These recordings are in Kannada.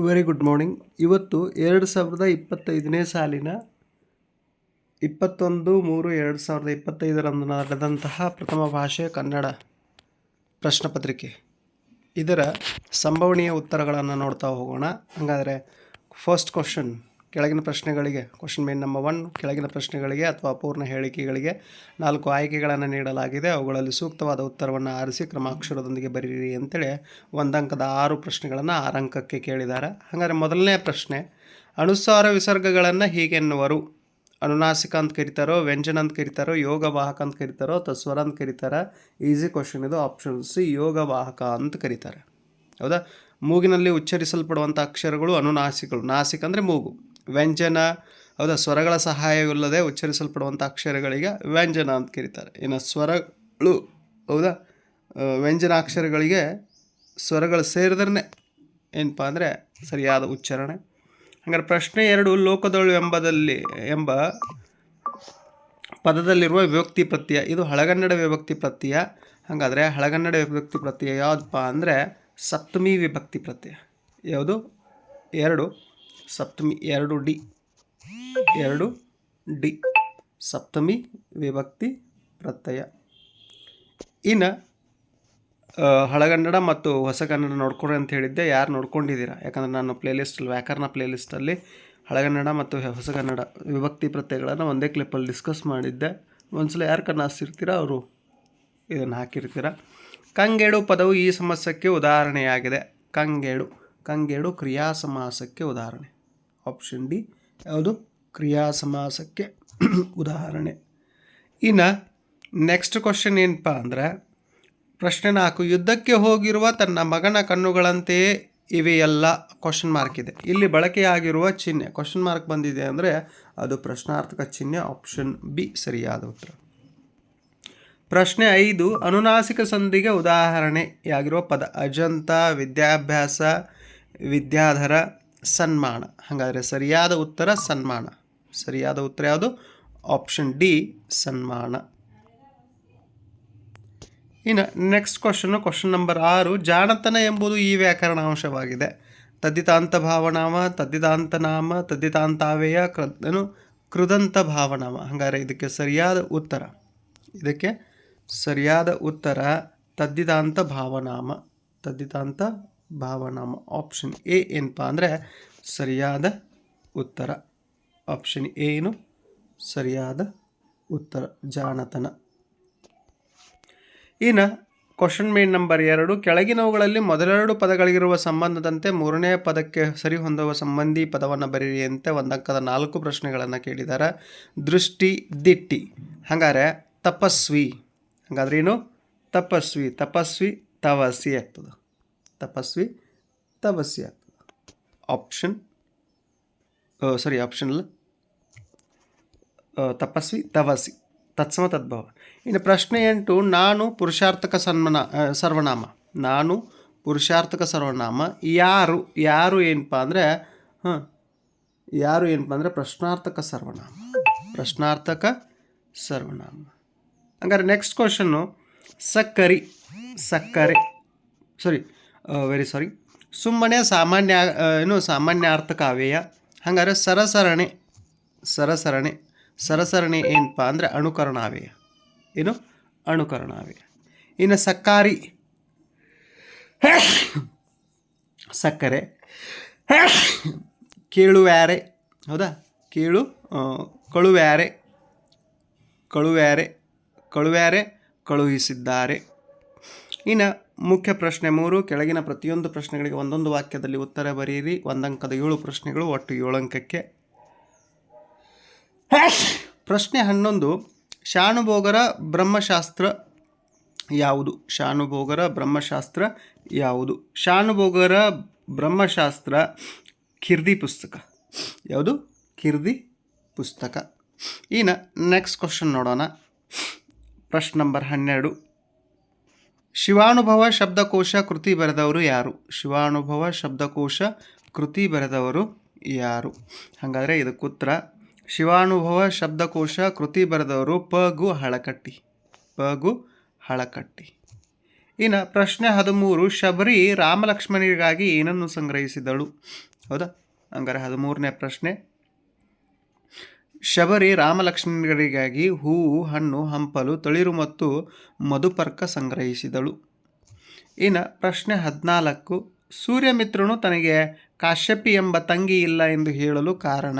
ವೆರಿ ಗುಡ್ ಮಾರ್ನಿಂಗ್ ಇವತ್ತು ಎರಡು ಸಾವಿರದ ಇಪ್ಪತ್ತೈದನೇ ಸಾಲಿನ ಇಪ್ಪತ್ತೊಂದು ಮೂರು ಎರಡು ಸಾವಿರದ ಇಪ್ಪತ್ತೈದರಂದು ನಡೆದಂತಹ ಪ್ರಥಮ ಭಾಷೆ ಕನ್ನಡ ಪ್ರಶ್ನಪತ್ರಿಕೆ. ಇದರ ಸಂಭವನೀಯ ಉತ್ತರಗಳನ್ನು ನೋಡ್ತಾ ಹೋಗೋಣ. ಹಾಗಾದರೆ ಫಸ್ಟ್ ಕ್ವಶನ್ ಕೆಳಗಿನ ಪ್ರಶ್ನೆಗಳಿಗೆ ಕ್ವಶನ್ ಮೇನ್ ನಂಬರ್ ಒನ್ ಕೆಳಗಿನ ಪ್ರಶ್ನೆಗಳಿಗೆ ಅಥವಾ ಅಪೂರ್ಣ ಹೇಳಿಕೆಗಳಿಗೆ ನಾಲ್ಕು ಆಯ್ಕೆಗಳನ್ನು ನೀಡಲಾಗಿದೆ. ಅವುಗಳಲ್ಲಿ ಸೂಕ್ತವಾದ ಉತ್ತರವನ್ನು ಆರಿಸಿ ಕ್ರಮಾಕ್ಷರದೊಂದಿಗೆ ಬರೀರಿ ಅಂತೇಳಿ ಒಂದಂಕದ ಆರು ಪ್ರಶ್ನೆಗಳನ್ನು ಆರಂಕಕ್ಕೆ ಕೇಳಿದ್ದಾರೆ. ಹಾಗಾದರೆ ಮೊದಲನೇ ಪ್ರಶ್ನೆ, ಅನುಸಾರ ವಿಸರ್ಗಗಳನ್ನು ಹೀಗೆನ್ನುವರು ಅನುನಾಸಿಕ ಅಂತ ಕರೀತಾರೋ, ವ್ಯಂಜನ ಅಂತ ಕರೀತಾರೋ ಯೋಗವಾಹಕ ಅಂತ ಕರೀತಾರೋ ಅಥವಾ ಸ್ವರ ಅಂತ ಕರೀತಾರ? ಈಸಿ ಕ್ವಶನ್ ಇದು ಆಪ್ಷನ್ ಸಿ ಯೋಗವಾಹಕ ಅಂತ ಕರೀತಾರೆ. ಹೌದಾ? ಮೂಗಿನಲ್ಲಿ ಉಚ್ಚರಿಸಲ್ಪಡುವಂಥ ಅಕ್ಷರಗಳು ಅನುನಾಸಿಕಗಳು. ನಾಸಿಕ ಅಂದರೆ ಮೂಗು. ವ್ಯಂಜನ, ಹೌದಾ? ಸ್ವರಗಳ ಸಹಾಯವಿಲ್ಲದೆ ಉಚ್ಚರಿಸಲ್ಪಡುವಂಥ ಅಕ್ಷರಗಳಿಗೆ ವ್ಯಂಜನ ಅಂತ ಕರೀತಾರೆ. ಇನ್ನು ಸ್ವರಗಳು, ಹೌದಾ? ವ್ಯಂಜನ ಅಕ್ಷರಗಳಿಗೆ ಸ್ವರಗಳು ಸೇರಿದ್ರೆ ಏನಪ್ಪ ಅಂದರೆ ಸರಿಯಾದ ಉಚ್ಚಾರಣೆ. ಹಾಗಾದ್ರೆ ಪ್ರಶ್ನೆ ಎರಡು, ಲೋಕದೊಳು ಎಂಬದಲ್ಲಿ, ಎಂಬ ಪದದಲ್ಲಿರುವ ವಿಭಕ್ತಿ ಪ್ರತ್ಯಯ. ಇದು ಹಳಗನ್ನಡ ವಿಭಕ್ತಿ ಪ್ರತ್ಯಯ. ಹಾಗಾದರೆ ಹಳಗನ್ನಡ ವಿಭಕ್ತಿ ಪ್ರತ್ಯಯ ಯಾವುದಪ್ಪ ಅಂದರೆ ಸಪ್ತಮಿ ವಿಭಕ್ತಿ ಪ್ರತ್ಯಯ. ಯಾವುದು? ಎರಡು. ಸಪ್ತಮಿ ಎರಡು ಡಿ. ಎರಡು ಡಿ. ಸಪ್ತಮಿ ವಿಭಕ್ತಿ ಪ್ರತ್ಯಯ. ಇನ್ನು ಹಳಗನ್ನಡ ಮತ್ತು ಹೊಸಗನ್ನಡ ನೋಡ್ಕೊಡ್ರಿ ಅಂತ ಹೇಳಿದ್ದೆ. ಯಾರು ನೋಡ್ಕೊಂಡಿದ್ದೀರಾ? ಯಾಕಂದರೆ ನಾನು ಪ್ಲೇಲಿಸ್ಟಲ್ಲಿ ವ್ಯಾಕರಣ ಪ್ಲೇಲಿಸ್ಟಲ್ಲಿ ಹಳಗನ್ನಡ ಮತ್ತು ಹೊಸಗನ್ನಡ ವಿಭಕ್ತಿ ಪ್ರತ್ಯಯಗಳನ್ನು ಒಂದೇ ಕ್ಲಿಪ್ಪಲ್ಲಿ ಡಿಸ್ಕಸ್ ಮಾಡಿದ್ದೆ. ಒಂದ್ಸಲ ಯಾರು ಕಣ್ಣಾಸ್ತಿರ್ತೀರ ಅವರು? ಇದನ್ನು ಹಾಕಿರ್ತೀರ? ಕಂಗೇಡು ಪದವು ಈ ಸಮಸ್ಯೆಗೆ ಉದಾಹರಣೆಯಾಗಿದೆ. ಕಂಗೇಡು ಕಂಗೇಡು ಕ್ರಿಯಾ ಸಮಾಸಕ್ಕೆ ಉದಾಹರಣೆ. ಆಪ್ಷನ್ ಡಿ ಯಾವುದು ಕ್ರಿಯಾ ಸಮಾಸಕ್ಕೆ ಉದಾಹರಣೆ. ಇನ್ನು ನೆಕ್ಸ್ಟ್ ಕ್ವಶನ್ ಏನಪ್ಪ ಅಂದರೆ, ಪ್ರಶ್ನೆ ನಾಲ್ಕು, ಯುದ್ಧಕ್ಕೆ ಹೋಗಿರುವ ತನ್ನ ಮಗನ ಕಣ್ಣುಗಳಂತೆಯೇ ಇವೆಯಲ್ಲ? ಕ್ವಶನ್ ಮಾರ್ಕ್ ಇದೆ. ಇಲ್ಲಿ ಬಳಕೆಯಾಗಿರುವ ಚಿಹ್ನೆ ಕ್ವಶನ್ ಮಾರ್ಕ್ ಬಂದಿದೆ ಅಂದರೆ ಅದು ಪ್ರಶ್ನಾರ್ಥಕ ಚಿಹ್ನೆ ಆಪ್ಷನ್ ಬಿ ಸರಿಯಾದ ಉತ್ತರ. ಪ್ರಶ್ನೆ ಐದು, ಅನುನಾಸಿಕ ಸಂಧಿಗೆ ಉದಾಹರಣೆಯಾಗಿರುವ ಪದ, ಅಜಂತ, ವಿದ್ಯಾಭ್ಯಾಸ, ವಿದ್ಯಾಧರ ಸನ್ಮಾನ. ಹಾಗಾದರೆ ಸರಿಯಾದ ಉತ್ತರ ಸನ್ಮಾನ. ಸರಿಯಾದ ಉತ್ತರ ಯಾವುದು? ಆಪ್ಷನ್ ಡಿ ಸನ್ಮಾನ. ಇನ್ನು ನೆಕ್ಸ್ಟ್ ಕ್ವಶನ್ನು ಕ್ವಶನ್ ನಂಬರ್ ಆರು, ಜಾಣತನ ಎಂಬುದು ಈ ವ್ಯಾಕರಣ ಅಂಶವಾಗಿದೆ ತದ್ದಿತಾಂತ ಭಾವನಾಮ ತದ್ದಿತಾಂತ ನಾಮ ತದ್ದಿತಾಂತಾವೇಯ ಕೃ, ಏನು? ಕೃದಂತ ಭಾವನಾಮ. ಹಾಗಾದರೆ ಇದಕ್ಕೆ ಸರಿಯಾದ ಉತ್ತರ. ಇದಕ್ಕೆ ಸರಿಯಾದ ಉತ್ತರ ತದ್ದಿತಾಂತ ಭಾವನಾಮ. ತದ್ದಿತಾಂತ ಭಾವನಾಮ ಆಪ್ಷನ್ ಎ ಏನಪ್ಪ ಅಂದರೆ ಸರಿಯಾದ ಉತ್ತರ. ಆಪ್ಷನ್ ಎ ಏನು? ಸರಿಯಾದ ಉತ್ತರ. ಜಾಣತನ. ಇನ್ನು ಕ್ವಶನ್ ಮೇನ್ ನಂಬರ್ ಎರಡು, ಕೆಳಗಿನವುಗಳಲ್ಲಿ ಮೊದಲೆರಡು ಪದಗಳಿಗಿರುವ ಸಂಬಂಧದಂತೆ ಮೂರನೇ ಪದಕ್ಕೆ ಸರಿ ಹೊಂದುವ ಸಂಬಂಧಿ ಪದವನ್ನು ಬರೀರಿ ಅಂತ ಒಂದಂಕದ ನಾಲ್ಕು ಪ್ರಶ್ನೆಗಳನ್ನು ಕೇಳಿದ್ದಾರೆ ದೃಷ್ಟಿ, ದಿಟ್ಟಿ. ಹಾಗಾದರೆ ತಪಸ್ವಿ. ಹಾಗಾದ್ರೆ ಏನು? ತಪಸ್ವಿ. ತಪಸ್ವಿ ತವಸಿ ಆಗ್ತದೆ. ತಪಸ್ವಿ ತಪಸ್ಸಿ ಆಗ್ತದೆ. ಆಪ್ಷನ್ ಸಾರಿ ಆಪ್ಷನ್ ಅಲ್ಲ. ತಪಸ್ವಿ, ತವಸಿ, ತತ್ಸಮ ತದ್ಭವ. ಇನ್ನು ಪ್ರಶ್ನೆ ಎಂಟು, ನಾನು ಪುರುಷಾರ್ಥಕ ಸನ್ಮನ ಸರ್ವನಾಮ. ನಾನು ಪುರುಷಾರ್ಥಕ ಸರ್ವನಾಮ. ಯಾರು ಯಾರು ಏನಪ್ಪ ಅಂದರೆ, ಹಾಂ, ಯಾರು ಏನಪ್ಪ ಅಂದರೆ ಪ್ರಶ್ನಾರ್ಥಕ ಸರ್ವನಾಮ. ಪ್ರಶ್ನಾರ್ಥಕ ಸರ್ವನಾಮ. ಹಂಗಾರೆ ನೆಕ್ಸ್ಟ್ ಕ್ವಶನ್ನು ಸಕ್ಕರಿ, ಸಕ್ಕರೆ ಸಾರಿ ವೆರಿ ಸಾರಿ ಸುಮ್ಮನೆ ಸಾಮಾನ್ಯ ಆ, ಏನು ಸಾಮಾನ್ಯಾರ್ಥಕ ಅವ್ಯಯ ಹಂಗಾರೆ ಸರಸರಣೆ ಸರಸರಣೆ ಸರಸರಣೆ ಏನಪ್ಪ ಅಂದರೆ ಅಣುಕರಣಾವ್ಯಯ ಏನು? ಅಣುಕರಣಾವ್ಯಯ ಇನ್ನು ಸಕ್ಕಾರಿ ಸಕ್ಕರೆ ಕೇಳುವ್ಯಾರೆ ಹೌದಾ? ಕೇಳು ಕಳುವ್ಯಾರೆ ಕಳುವ್ಯಾರೆ ಕಳುವ್ಯಾರೆ ಕಳುಹಿಸಿದ್ದಾರೆ. ಇನ್ನು ಮುಖ್ಯ ಪ್ರಶ್ನೆ ಮೂರು, ಕೆಳಗಿನ ಪ್ರತಿಯೊಂದು ಪ್ರಶ್ನೆಗಳಿಗೆ ಒಂದೊಂದು ವಾಕ್ಯದಲ್ಲಿ ಉತ್ತರ ಬರೆಯಿರಿ. ಒಂದಂಕದ ಏಳು ಪ್ರಶ್ನೆಗಳು, ಒಟ್ಟು ಏಳು ಅಂಕಕ್ಕೆ. ಪ್ರಶ್ನೆ ಹನ್ನೊಂದು ಶಾನುಭೋಗರ ಬ್ರಹ್ಮಶಾಸ್ತ್ರ ಯಾವುದು? ಶಾನುಭೋಗರ ಬ್ರಹ್ಮಶಾಸ್ತ್ರ ಯಾವುದು? ಶಾನುಭೋಗರ ಬ್ರಹ್ಮಶಾಸ್ತ್ರ ಕಿರ್ದಿ ಪುಸ್ತಕ. ಯಾವುದು? ಕಿರ್ದಿ ಪುಸ್ತಕ. ಇನ್ನು ನೆಕ್ಸ್ಟ್ ಕ್ವಶನ್ ನೋಡೋಣ. ಪ್ರಶ್ನೆ ನಂಬರ್ ಹನ್ನೆರಡು. ಶಿವಾನುಭವ ಶಬ್ದಕೋಶ ಕೃತಿ ಬರೆದವರು ಯಾರು? ಶಿವಾನುಭವ ಶಬ್ದಕೋಶ ಕೃತಿ ಬರೆದವರು ಯಾರು? ಹಾಗಾದರೆ ಇದಕ್ಕೆ ಉತ್ತರ, ಶಿವಾನುಭವ ಶಬ್ದಕೋಶ ಕೃತಿ ಬರೆದವರು ಪ ಗು ಹಳಕಟ್ಟಿ. ಪ ಗು ಹಳಕಟ್ಟಿ. ಇನ್ನು ಪ್ರಶ್ನೆ ಹದಿಮೂರು, ಶಬರಿ ರಾಮಲಕ್ಷ್ಮಣರಿಗಾಗಿ ಏನನ್ನು ಸಂಗ್ರಹಿಸಿದಳು? ಹೌದಾ? ಹಂಗಾರೆ ಹದಿಮೂರನೇ ಪ್ರಶ್ನೆ. ಶಬರಿ ರಾಮಲಕ್ಷ್ಮಣರಿಗಾಗಿ ಹೂವು, ಹಣ್ಣು, ಹಂಪಲು, ತಳಿರು ಮತ್ತು ಮಧುಪರ್ಕ ಸಂಗ್ರಹಿಸಿದಳು. ಇನ್ನು ಪ್ರಶ್ನೆ ಹದಿನಾಲ್ಕು, ಸೂರ್ಯಮಿತ್ರನು ತನಗೆ ಕಾಶ್ಯಪಿ ಎಂಬ ತಂಗಿ ಇಲ್ಲ ಎಂದು ಹೇಳಲು ಕಾರಣ?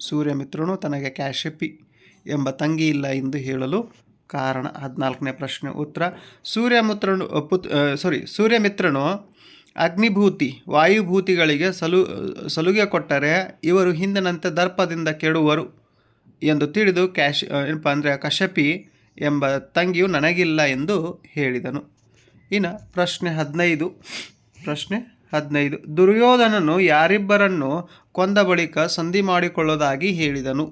ಸೂರ್ಯಮಿತ್ರನು ತನಗೆ ಕಾಶ್ಯಪಿ ಎಂಬ ತಂಗಿ ಇಲ್ಲ ಎಂದು ಹೇಳಲು ಕಾರಣ? ಹದಿನಾಲ್ಕನೇ ಪ್ರಶ್ನೆ ಉತ್ತರ, ಸೂರ್ಯಮಿತ್ರನು, ಪುತ್ ಸಾರಿ ಸೂರ್ಯಮಿತ್ರನು ಅಗ್ನಿಭೂತಿ, ವಾಯುಭೂತಿಗಳಿಗೆ ಸಲು ಸಲುಗೆ ಕೊಟ್ಟರೆ ಇವರು ಹಿಂದಿನಂತೆ ದರ್ಪದಿಂದ ಕೆಡುವರು ಎಂದು ತಿಳಿದು ಕ್ಯಾಶ್ ಏನಪ್ಪ ಅಂದರೆ ಕಶಪಿ ಎಂಬ ತಂಗಿಯು ನನಗಿಲ್ಲ ಎಂದು ಹೇಳಿದನು. ಇನ್ನು ಪ್ರಶ್ನೆ ಹದಿನೈದು ಪ್ರಶ್ನೆ ಹದಿನೈದು. ದುರ್ಯೋಧನನು ಯಾರಿಬ್ಬರನ್ನು ಕೊಂದ ಬಳಿಕ ಸಂಧಿ ಮಾಡಿಕೊಳ್ಳೋದಾಗಿ ಹೇಳಿದನು.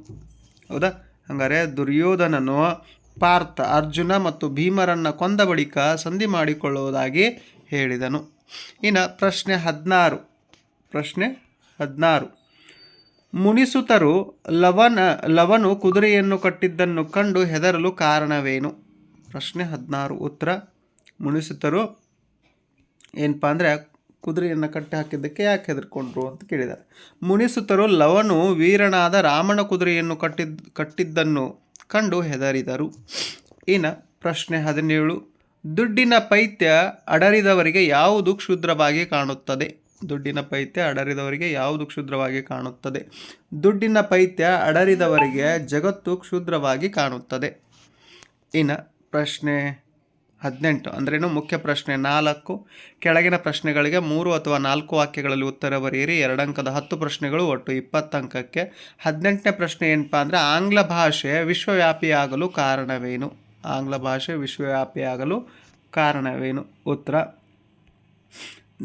ಹೌದಾ? ಹಂಗಾರೆ ದುರ್ಯೋಧನನು ಪಾರ್ಥ, ಅರ್ಜುನ ಮತ್ತು ಭೀಮರನ್ನು ಕೊಂದ ಬಳಿಕ ಸಂಧಿ ಮಾಡಿಕೊಳ್ಳುವುದಾಗಿ ಹೇಳಿದನು. ಇನ್ನು ಪ್ರಶ್ನೆ ಹದಿನಾರು. ಪ್ರಶ್ನೆ ಹದಿನಾರು. ಮುನಿಸುತರು ಲವನ, ಲವನು ಕುದುರೆಯನ್ನು ಕಟ್ಟಿದ್ದನ್ನು ಕಂಡು ಹೆದರಲು ಕಾರಣವೇನು? ಪ್ರಶ್ನೆ ಹದಿನಾರು. ಉತ್ತರ, ಮುನಿಸುತರು ಏನಪ್ಪ ಅಂದರೆ ಕುದುರೆಯನ್ನು ಕಟ್ಟಿ ಹಾಕಿದ್ದಕ್ಕೆ ಯಾಕೆ ಹೆದರ್ಕೊಂಡ್ರು ಅಂತ ಕೇಳಿದ್ದಾರೆ. ಮುನಿಸುತರು ಲವನು ವೀರನಾದ ರಾಮನ ಕುದುರೆಯನ್ನು ಕಟ್ಟಿದ್ದ ಕಟ್ಟಿದ್ದನ್ನು ಕಂಡು ಹೆದರಿದರು. ಇನ್ನು ಪ್ರಶ್ನೆ ಹದಿನೇಳು. ದುಡ್ಡಿನ ಪೈತ್ಯ ಅಡರಿದವರಿಗೆ ಯಾವುದು ಕ್ಷುದ್ರವಾಗಿ ಕಾಣುತ್ತದೆ? ದುಡ್ಡಿನ ಪೈತ್ಯ ಅಡರಿದವರಿಗೆ ಯಾವುದು ಕ್ಷುದ್ರವಾಗಿ ಕಾಣುತ್ತದೆ? ದುಡ್ಡಿನ ಪೈತ್ಯ ಅಡರಿದವರಿಗೆ ಜಗತ್ತು ಕ್ಷುದ್ರವಾಗಿ ಕಾಣುತ್ತದೆ. ಇನ್ನು ಪ್ರಶ್ನೆ ಹದಿನೆಂಟು. ಅಂದ್ರೇನು? ಮುಖ್ಯ ಪ್ರಶ್ನೆ ನಾಲ್ಕು. ಕೆಳಗಿನ ಪ್ರಶ್ನೆಗಳಿಗೆ ಮೂರು ಅಥವಾ ನಾಲ್ಕು ವಾಕ್ಯಗಳಲ್ಲಿ ಉತ್ತರ ಬರೆಯಿರಿ. ಎರಡಂಕದ ಹತ್ತು ಪ್ರಶ್ನೆಗಳು ಒಟ್ಟು ಇಪ್ಪತ್ತು ಅಂಕಕ್ಕೆ ಹದಿನೆಂಟನೇ ಪ್ರಶ್ನೆ ಏನಪ್ಪ ಅಂದರೆ, ಆಂಗ್ಲ ಭಾಷೆ ವಿಶ್ವವ್ಯಾಪಿಯಾಗಲು ಕಾರಣವೇನು? ಆಂಗ್ಲ ಭಾಷೆ ವಿಶ್ವವ್ಯಾಪಿಯಾಗಲು ಕಾರಣವೇನು? ಉತ್ತರ.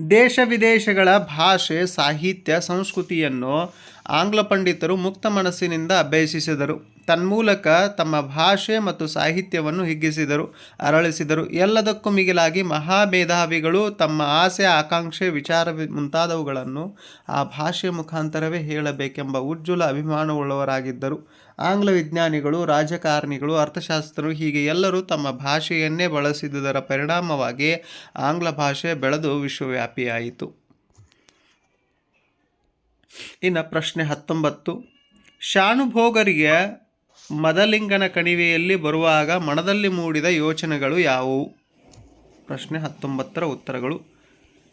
ದೇಶ ವಿದೇಶಗಳ ಭಾಷೆ, ಸಾಹಿತ್ಯ, ಸಂಸ್ಕೃತಿಯನ್ನು ಆಂಗ್ಲ ಪಂಡಿತರು ಮುಕ್ತ ಮನಸ್ಸಿನಿಂದ ಅಭ್ಯಸಿಸಿದರು. ತನ್ಮೂಲಕ ತಮ್ಮ ಭಾಷೆ ಮತ್ತು ಸಾಹಿತ್ಯವನ್ನು ಹಿಗ್ಗಿಸಿದರು, ಅರಳಿಸಿದರು. ಎಲ್ಲದಕ್ಕೂ ಮಿಗಿಲಾಗಿ ಮಹಾಮೇಧಾವಿಗಳು ತಮ್ಮ ಆಸೆ, ಆಕಾಂಕ್ಷೆ, ವಿಚಾರ ಮುಂತಾದವುಗಳನ್ನು ಆ ಭಾಷೆಯ ಮುಖಾಂತರವೇ ಹೇಳಬೇಕೆಂಬ ಉಜ್ವಲ ಅಭಿಮಾನವುಳ್ಳವರಾಗಿದ್ದರು. ಆಂಗ್ಲ ವಿಜ್ಞಾನಿಗಳು, ರಾಜಕಾರಣಿಗಳು, ಅರ್ಥಶಾಸ್ತ್ರರು ಹೀಗೆ ಎಲ್ಲರೂ ತಮ್ಮ ಭಾಷೆಯನ್ನೇ ಬಳಸಿದುದರ ಪರಿಣಾಮವಾಗಿ ಆಂಗ್ಲ ಭಾಷೆ ಬೆಳೆದು ವಿಶ್ವವ್ಯಾಪಿಯಾಯಿತು. ಇನ್ನು ಪ್ರಶ್ನೆ ಹತ್ತೊಂಬತ್ತು. ಶಾನುಭೋಗರಿಗೆ ಮದಲಿಂಗನ ಕಣಿವೆಯಲ್ಲಿ ಬರುವಾಗ ಮನದಲ್ಲಿ ಮೂಡಿದ ಯೋಚನೆಗಳು ಯಾವುವು? ಪ್ರಶ್ನೆ ಹತ್ತೊಂಬತ್ತರ ಉತ್ತರಗಳು.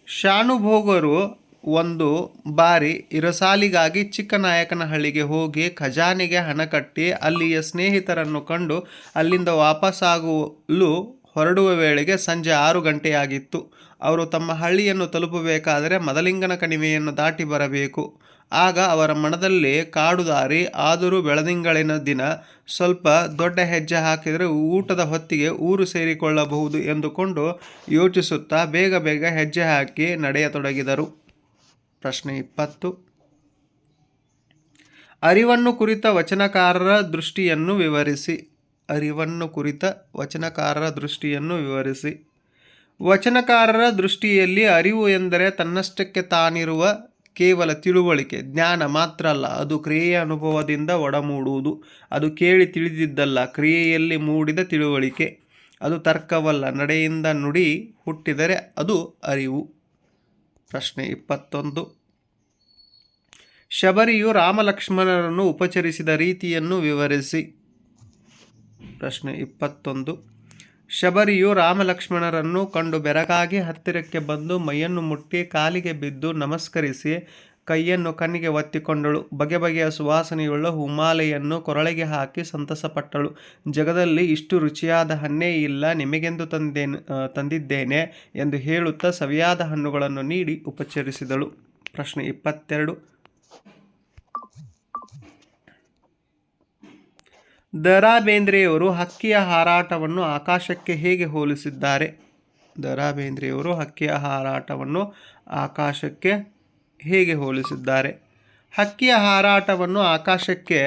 ಶಾನುಭೋಗರು ಒಂದು ಬಾರಿ ಇರಸಾಲಿಗಾಗಿ ಚಿಕ್ಕನಾಯಕನಹಳ್ಳಿಗೆ ಹೋಗಿ ಖಜಾನೆಗೆ ಹಣ ಕಟ್ಟಿ ಅಲ್ಲಿಯ ಸ್ನೇಹಿತರನ್ನು ಕಂಡು ಅಲ್ಲಿಂದ ವಾಪಸ್ಸಾಗಲು ಹೊರಡುವ ವೇಳೆಗೆ ಸಂಜೆ ಆರು ಗಂಟೆಯಾಗಿತ್ತು. ಅವರು ತಮ್ಮ ಹಳ್ಳಿಯನ್ನು ತಲುಪಬೇಕಾದರೆ ಮದಲಿಂಗನ ಕಣಿವೆಯನ್ನು ದಾಟಿ ಬರಬೇಕು. ಆಗ ಅವರ ಮನದಲ್ಲಿ ಕಾಡುದಾರಿ ಆದರೂ ಬೆಳದಿಂಗಳಿನ ದಿನ, ಸ್ವಲ್ಪ ದೊಡ್ಡ ಹೆಜ್ಜೆ ಹಾಕಿದರೆ ಊಟದ ಹೊತ್ತಿಗೆ ಊರು ಸೇರಿಕೊಳ್ಳಬಹುದು ಎಂದುಕೊಂಡು ಯೋಚಿಸುತ್ತಾ ಬೇಗ ಬೇಗ ಹೆಜ್ಜೆ ಹಾಕಿ ನಡೆಯತೊಡಗಿದರು. ಪ್ರಶ್ನೆ ಇಪ್ಪತ್ತು. ಅರಿವನ್ನು ಕುರಿತ ವಚನಕಾರರ ದೃಷ್ಟಿಯನ್ನು ವಿವರಿಸಿ. ಅರಿವನ್ನು ಕುರಿತ ವಚನಕಾರರ ದೃಷ್ಟಿಯನ್ನು ವಿವರಿಸಿ. ವಚನಕಾರರ ದೃಷ್ಟಿಯಲ್ಲಿ ಅರಿವು ಎಂದರೆ ತನ್ನಷ್ಟಕ್ಕೆ ತಾನಿರುವ ಕೇವಲ ತಿಳುವಳಿಕೆ, ಜ್ಞಾನ ಮಾತ್ರ ಅಲ್ಲ, ಅದು ಕ್ರಿಯೆಯ ಅನುಭವದಿಂದ ಒಡಮೂಡುವುದು. ಅದು ಕೇಳಿ ತಿಳಿದಿದ್ದಲ್ಲ, ಕ್ರಿಯೆಯಲ್ಲಿ ಮೂಡಿದ ತಿಳುವಳಿಕೆ. ಅದು ತರ್ಕವಲ್ಲ, ನಡೆಯಿಂದ ನುಡಿ ಹುಟ್ಟಿದರೆ ಅದು ಅರಿವು. ಪ್ರಶ್ನೆ ಇಪ್ಪತ್ತೊಂದು. ಶಬರಿಯು ರಾಮಲಕ್ಷ್ಮಣರನ್ನು ಉಪಚರಿಸಿದ ರೀತಿಯನ್ನು ವಿವರಿಸಿ. ಪ್ರಶ್ನೆ ಇಪ್ಪತ್ತೊಂದು. ಶಬರಿಯು ರಾಮಲಕ್ಷ್ಮಣರನ್ನು ಕಂಡು ಬೆರಗಾಗಿ ಹತ್ತಿರಕ್ಕೆ ಬಂದು ಮೈಯನ್ನು ಮುಟ್ಟಿ ಕಾಲಿಗೆ ಬಿದ್ದು ನಮಸ್ಕರಿಸಿ ಕೈಯನ್ನು ಕಣ್ಣಿಗೆ ಒತ್ತಿಕೊಂಡಳು. ಬಗೆ ಬಗೆಯ ಸುವಾಸನೆಯುಳ್ಳ ಹುಮಾಲೆಯನ್ನು ಕೊರಳಿಗೆ ಹಾಕಿ ಸಂತಸಪಟ್ಟಳು. ಜಗದಲ್ಲಿ ಇಷ್ಟು ರುಚಿಯಾದ ಹಣ್ಣೇ ಇಲ್ಲ, ನಿಮಗೆಂದು ತಂದೇನು ತಂದಿದ್ದೇನೆ ಎಂದು ಹೇಳುತ್ತಾ ಸವಿಯಾದ ಹಣ್ಣುಗಳನ್ನು ನೀಡಿ ಉಪಚರಿಸಿದಳು. ಪ್ರಶ್ನೆ ಇಪ್ಪತ್ತೆರಡು. ದ ರಾ ಬೇಂದ್ರೆಯವರು ಹಕ್ಕಿಯ ಹಾರಾಟವನ್ನು ಆಕಾಶಕ್ಕೆ ಹೇಗೆ ಹೋಲಿಸಿದ್ದಾರೆ? ದ ರಾ ಬೇಂದ್ರೆಯವರು ಹಕ್ಕಿಯ ಹಾರಾಟವನ್ನು ಆಕಾಶಕ್ಕೆ ಹೇಗೆ ಹೋಲಿಸಿದ್ದಾರೆ? ಹಕ್ಕಿಯ ಹಾರಾಟವನ್ನು ಆಕಾಶಕ್ಕೆ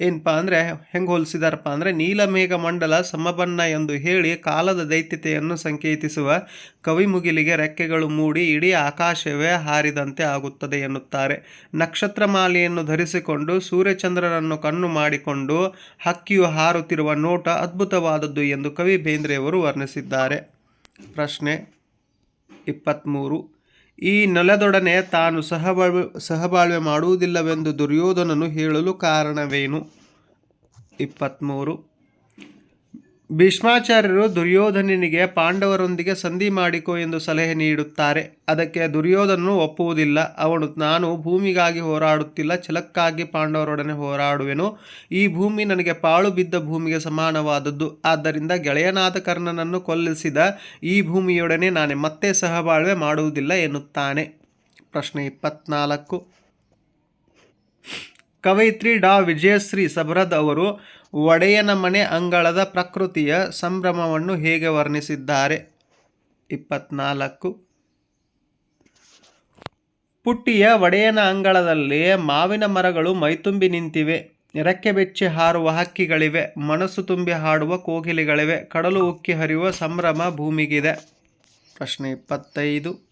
ಏನಪ್ಪ ಅಂದರೆ ಹೆಂಗೆ ಹೋಲಿಸಿದಾರಪ್ಪ ಅಂದರೆ ನೀಲಮೇಘ ಮಂಡಲ ಸಮಬನ್ನ ಎಂದು ಹೇಳಿ ಕಾಲದ ದೈತ್ಯತೆಯನ್ನು ಸಂಕೇತಿಸುವ ಕವಿ ಮುಗಿಲಿಗೆ ರೆಕ್ಕೆಗಳು ಮೂಡಿ ಇಡೀ ಆಕಾಶವೇ ಹಾರಿದಂತೆ ಆಗುತ್ತದೆ ಎನ್ನುತ್ತಾರೆ. ನಕ್ಷತ್ರಮಾಲೆಯನ್ನು ಧರಿಸಿಕೊಂಡು ಸೂರ್ಯಚಂದ್ರನನ್ನು ಕಣ್ಣು ಮಾಡಿಕೊಂಡು ಹಕ್ಕಿಯು ಹಾರುತ್ತಿರುವ ನೋಟ ಅದ್ಭುತವಾದದ್ದು ಎಂದು ಕವಿ ಬೇಂದ್ರೆಯವರು ವರ್ಣಿಸಿದ್ದಾರೆ. ಪ್ರಶ್ನೆ ಇಪ್ಪತ್ತ್ಮೂರು ಈ ನೆಲದೊಡನೆ ತಾನು ಸಹಬಾಳ್ವೆ ಸಹಬಾಳ್ವೆ ಮಾಡುವುದಿಲ್ಲವೆಂದು ದುರ್ಯೋಧನನು ಹೇಳಲು ಕಾರಣವೇನು? ಇಪ್ಪತ್ತ್ಮೂರು ಭೀಷ್ಮಾಚಾರ್ಯರು ದುರ್ಯೋಧನನಿಗೆ ಪಾಂಡವರೊಂದಿಗೆ ಸಂಧಿ ಮಾಡಿಕೊ ಎಂದು ಸಲಹೆ ನೀಡುತ್ತಾರೆ. ಅದಕ್ಕೆ ದುರ್ಯೋಧನನು ಒಪ್ಪುವುದಿಲ್ಲ. ಅವನು, ನಾನು ಭೂಮಿಗಾಗಿ ಹೋರಾಡುತ್ತಿಲ್ಲ. ಛಲಕ್ಕಾಗಿ ಪಾಂಡವರೊಡನೆ ಹೋರಾಡುವೆನು. ಈ ಭೂಮಿ ನನಗೆ ಪಾಳು ಬಿದ್ದ ಭೂಮಿಗೆ ಸಮಾನವಾದದ್ದು. ಆದ್ದರಿಂದ ಗೆಳೆಯನಾದ ಕರ್ಣನನ್ನು ಕೊಲ್ಲಿಸಿದ ಈ ಭೂಮಿಯೊಡನೆ ನಾನೇ ಮತ್ತೆ ಸಹಬಾಳ್ವೆ ಮಾಡುವುದಿಲ್ಲ ಎನ್ನುತ್ತಾನೆ. ಪ್ರಶ್ನೆ ಇಪ್ಪತ್ನಾಲ್ಕು. ಕವಯಿತ್ರಿ ಡಾ. ವಿಜಯಶ್ರೀ ಸಬರದ್ ಅವರು ಒಡೆಯನ ಮನೆ ಅಂಗಳದ ಪ್ರಕೃತಿಯ ಸಂಭ್ರಮವನ್ನು ಹೇಗೆ ವರ್ಣಿಸಿದ್ದಾರೆ? ಇಪ್ಪತ್ನಾಲ್ಕು. ಪುಟ್ಟಿಯ ಒಡೆಯನ ಅಂಗಳದಲ್ಲಿ ಮಾವಿನ ಮರಗಳು ಮೈತುಂಬಿ ನಿಂತಿವೆ. ರೆಕ್ಕೆ ಬೆಚ್ಚಿ ಹಾರುವ ಹಕ್ಕಿಗಳಿವೆ. ಮನಸ್ಸು ತುಂಬಿ ಹಾಡುವ ಕೋಗಿಲೆಗಳಿವೆ. ಕಡಲು ಉಕ್ಕಿ ಹರಿಯುವ ಸಂಭ್ರಮ ಭೂಮಿಗಿದೆ. ಪ್ರಶ್ನೆ ಇಪ್ಪತ್ತೈದು.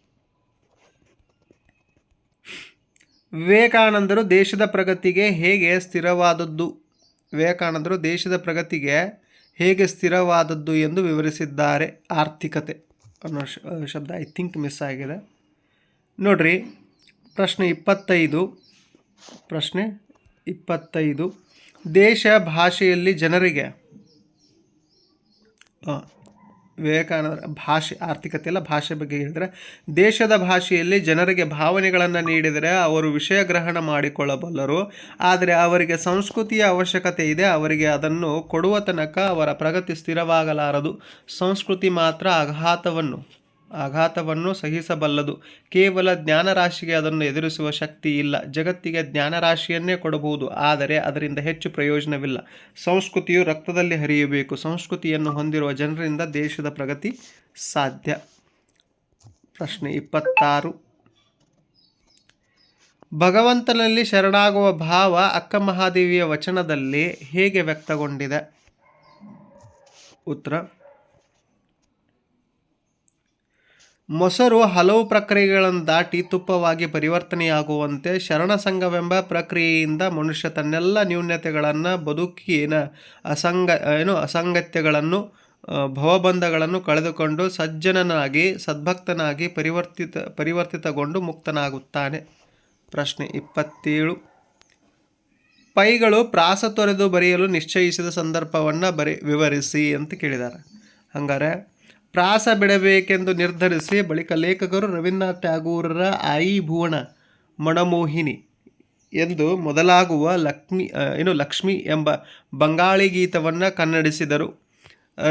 ವಿವೇಕಾನಂದರು ದೇಶದ ಪ್ರಗತಿಗೆ ಹೇಗೆ ಸ್ಥಿರವಾದದ್ದು? ವಿವೇಕಾನಂದರು ದೇಶದ ಪ್ರಗತಿಗೆ ಹೇಗೆ ಸ್ಥಿರವಾದದ್ದು ಎಂದು ವಿವರಿಸಿದ್ದಾರೆ. ಆರ್ಥಿಕತೆ ಅನ್ನೋ ಶಬ್ದ ಐ ಥಿಂಕ್ ಮಿಸ್ ಆಗಿದೆ. ನೋಡ್ರಿ, ಪ್ರಶ್ನೆ ಇಪ್ಪತ್ತೈದು ಪ್ರಶ್ನೆ ಇಪ್ಪತ್ತೈದು. ದೇಶ ಭಾಷೆಯಲ್ಲಿ ಜನರಿಗೆ ವಿವೇಕಾನಂದರ ಭಾಷೆ, ಆರ್ಥಿಕತೆ ಎಲ್ಲ ಭಾಷೆ ಬಗ್ಗೆ ಹೇಳಿದರೆ, ದೇಶದ ಭಾಷೆಯಲ್ಲಿ ಜನರಿಗೆ ಭಾವನೆಗಳನ್ನು ನೀಡಿದರೆ ಅವರು ವಿಷಯ ಗ್ರಹಣ ಮಾಡಿಕೊಳ್ಳಬಲ್ಲರು. ಆದರೆ ಅವರಿಗೆ ಸಂಸ್ಕೃತಿಯ ಅವಶ್ಯಕತೆ ಇದೆ, ಅವರಿಗೆ ಅದನ್ನು ಕೊಡುವ ತನಕ ಅವರ ಪ್ರಗತಿ ಸ್ಥಿರವಾಗಲಾರದು. ಸಂಸ್ಕೃತಿ ಮಾತ್ರ ಆಘಾತವನ್ನು ಆಘಾತವನ್ನು ಸಹಿಸಬಲ್ಲದು. ಕೇವಲ ಜ್ಞಾನರಾಶಿಗೆ ಅದನ್ನು ಎದುರಿಸುವ ಶಕ್ತಿ ಇಲ್ಲ. ಜಗತ್ತಿಗೆ ಜ್ಞಾನರಾಶಿಯನ್ನೇ ಕೊಡಬಹುದು. ಆದರೆ ಅದರಿಂದ ಹೆಚ್ಚು ಪ್ರಯೋಜನವಿಲ್ಲ. ಸಂಸ್ಕೃತಿಯು ರಕ್ತದಲ್ಲಿ ಹರಿಯಬೇಕು. ಸಂಸ್ಕೃತಿಯನ್ನು ಹೊಂದಿರುವ ಜನರಿಂದ ದೇಶದ ಪ್ರಗತಿ ಸಾಧ್ಯ. ಪ್ರಶ್ನೆ ಇಪ್ಪತ್ತಾರು. ಭಗವಂತನಲ್ಲಿ ಶರಣಾಗುವ ಭಾವ ಅಕ್ಕ ಮಹಾದೇವಿಯ ವಚನದಲ್ಲಿ ಹೇಗೆ ವ್ಯಕ್ತಗೊಂಡಿದೆ? ಉತ್ತರ ಮೊಸರು ಹಲವು ಪ್ರಕ್ರಿಯೆಗಳನ್ನು ದಾಟಿ ತುಪ್ಪವಾಗಿ ಪರಿವರ್ತನೆಯಾಗುವಂತೆ ಶರಣ ಸಂಘವೆಂಬ ಪ್ರಕ್ರಿಯೆಯಿಂದ ಮನುಷ್ಯ ತನ್ನೆಲ್ಲ ನ್ಯೂನ್ಯತೆಗಳನ್ನು ಬದುಕಿನ ಅಸಂಗ, ಏನು ಅಸಂಗತ್ಯಗಳನ್ನು ಭವಬಂಧಗಳನ್ನು ಕಳೆದುಕೊಂಡು ಸಜ್ಜನನಾಗಿ, ಸದ್ಭಕ್ತನಾಗಿ ಪರಿವರ್ತಿತ, ಪರಿವರ್ತಿತಗೊಂಡು ಮುಕ್ತನಾಗುತ್ತಾನೆ. ಪ್ರಶ್ನೆ ಇಪ್ಪತ್ತೇಳು. ಪೈಗಳು ಪ್ರಾಸ ತೊರೆದು ಬರೆಯಲು ನಿಶ್ಚಯಿಸಿದ ಸಂದರ್ಭವನ್ನು ಬರಿ, ವಿವರಿಸಿ ಅಂತ ಕೇಳಿದ್ದಾರೆ ಹಂಗಾರೆ ಪ್ರಾಸ ಬಿಡಬೇಕೆಂದು ನಿರ್ಧರಿಸಿ ಬಳಿಕ ಲೇಖಕರು ರವೀಂದ್ರನಾಥ್ ಟ್ಯಾಗೂರರ ಆಯಿ ಭುವನ ಮಣಮೋಹಿನಿ ಎಂದು ಮೊದಲಾಗುವ ಲಕ್ಷ್ಮಿ ಏನು ಲಕ್ಷ್ಮಿ ಎಂಬ ಬಂಗಾಳಿ ಗೀತವನ್ನು ಕನ್ನಡಿಸಿದರು.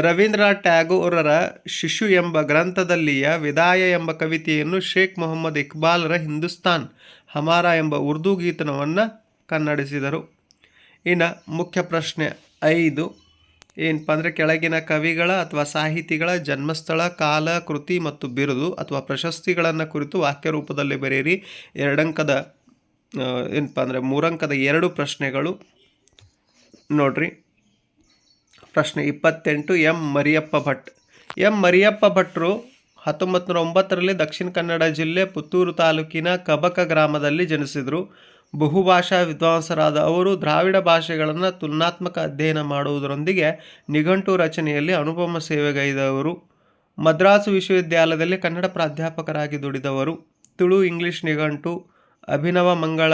ರವೀಂದ್ರನಾಥ್ ಟ್ಯಾಗೋರರ ಶಿಶು ಎಂಬ ಗ್ರಂಥದಲ್ಲಿಯ ವಿದಾಯ ಎಂಬ ಕವಿತೆಯನ್ನು ಶೇಖ್ ಮೊಹಮ್ಮದ್ ಇಕ್ಬಾಲ್ರ ಹಿಂದೂಸ್ತಾನ್ ಹಮಾರ ಎಂಬ ಉರ್ದು ಗೀತನವನ್ನು ಕನ್ನಡಿಸಿದರು. ಇನ್ನು ಮುಖ್ಯ ಪ್ರಶ್ನೆ ಐದು. ಏನಪ್ಪ ಅಂದರೆ ಕೆಳಗಿನ ಕವಿಗಳ ಅಥವಾ ಸಾಹಿತಿಗಳ ಜನ್ಮಸ್ಥಳ, ಕಾಲ, ಕೃತಿ ಮತ್ತು ಬಿರುದು ಅಥವಾ ಪ್ರಶಸ್ತಿಗಳನ್ನು ಕುರಿತು ವಾಕ್ಯ ರೂಪದಲ್ಲಿ ಬರೆಯಿರಿ. ಎರಡಂಕದ ಏನಪ್ಪ ಅಂದರೆ ಮೂರಂಕದ ಎರಡು ಪ್ರಶ್ನೆಗಳು. ನೋಡ್ರಿ. ಪ್ರಶ್ನೆ ಇಪ್ಪತ್ತೆಂಟು, ಎಂ. ಮರಿಯಪ್ಪ ಭಟ್. ಎಂ. ಮರಿಯಪ್ಪ ಭಟ್ರು ಹತ್ತೊಂಬತ್ತು ನೂರ ಒಂಬತ್ತರಲ್ಲಿ ದಕ್ಷಿಣ ಕನ್ನಡ ಜಿಲ್ಲೆ ಪುತ್ತೂರು ತಾಲೂಕಿನ ಕಬಕ ಗ್ರಾಮದಲ್ಲಿ ಜನಿಸಿದರು. ಬಹುಭಾಷಾ ವಿದ್ವಾಂಸರಾದ ಅವರು ದ್ರಾವಿಡ ಭಾಷೆಗಳನ್ನು ತುಲನಾತ್ಮಕ ಅಧ್ಯಯನ ಮಾಡುವುದರೊಂದಿಗೆ ನಿಘಂಟು ರಚನೆಯಲ್ಲಿ ಅನುಪಮ ಸೇವೆಗೈದವರು. ಮದ್ರಾಸು ವಿಶ್ವವಿದ್ಯಾಲಯದಲ್ಲಿ ಕನ್ನಡ ಪ್ರಾಧ್ಯಾಪಕರಾಗಿ ದುಡಿದವರು. ತುಳು, ಇಂಗ್ಲಿಷ್ ನಿಘಂಟು, ಅಭಿನವ ಮಂಗಳ,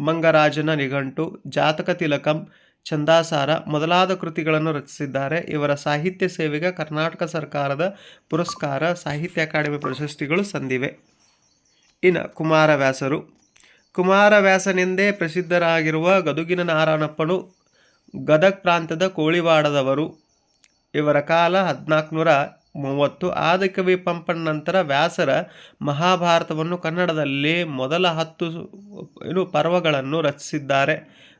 ಮಂಗರಾಜನ ನಿಘಂಟು, ಜಾತಕ ತಿಲಕಂ ಚಂದಾಸಾರ ಮೊದಲಾದ ಕೃತಿಗಳನ್ನು ರಚಿಸಿದ್ದಾರೆ. ಇವರ ಸಾಹಿತ್ಯ ಸೇವೆಗೆ ಕರ್ನಾಟಕ ಸರ್ಕಾರದ ಪುರಸ್ಕಾರ, ಸಾಹಿತ್ಯ ಅಕಾಡೆಮಿ ಪ್ರಶಸ್ತಿಗಳು ಸಂದಿವೆ. ಇನ್ನು ಕುಮಾರವ್ಯಾಸರು. ಕುಮಾರವ್ಯಾಸನೆಂದೇ ಪ್ರಸಿದ್ಧರಾಗಿರುವ ಗದುಗಿನ ನಾರಾಯಣಪ್ಪನು ಗದಗ್ ಪ್ರಾಂತದ ಕೋಳಿವಾಡದವರು. ಇವರ ಕಾಲ ಹದಿನಾಲ್ಕುನೂರ ಮೂವತ್ತು. ಆದಿಕವಿ ಪಂಪನ ನಂತರ ವ್ಯಾಸರ ಮಹಾಭಾರತವನ್ನು ಕನ್ನಡದಲ್ಲಿ ಮೊದಲ ಹತ್ತು ಏನು ಪರ್ವಗಳನ್ನು ರಚಿಸಿದ್ದಾರೆ.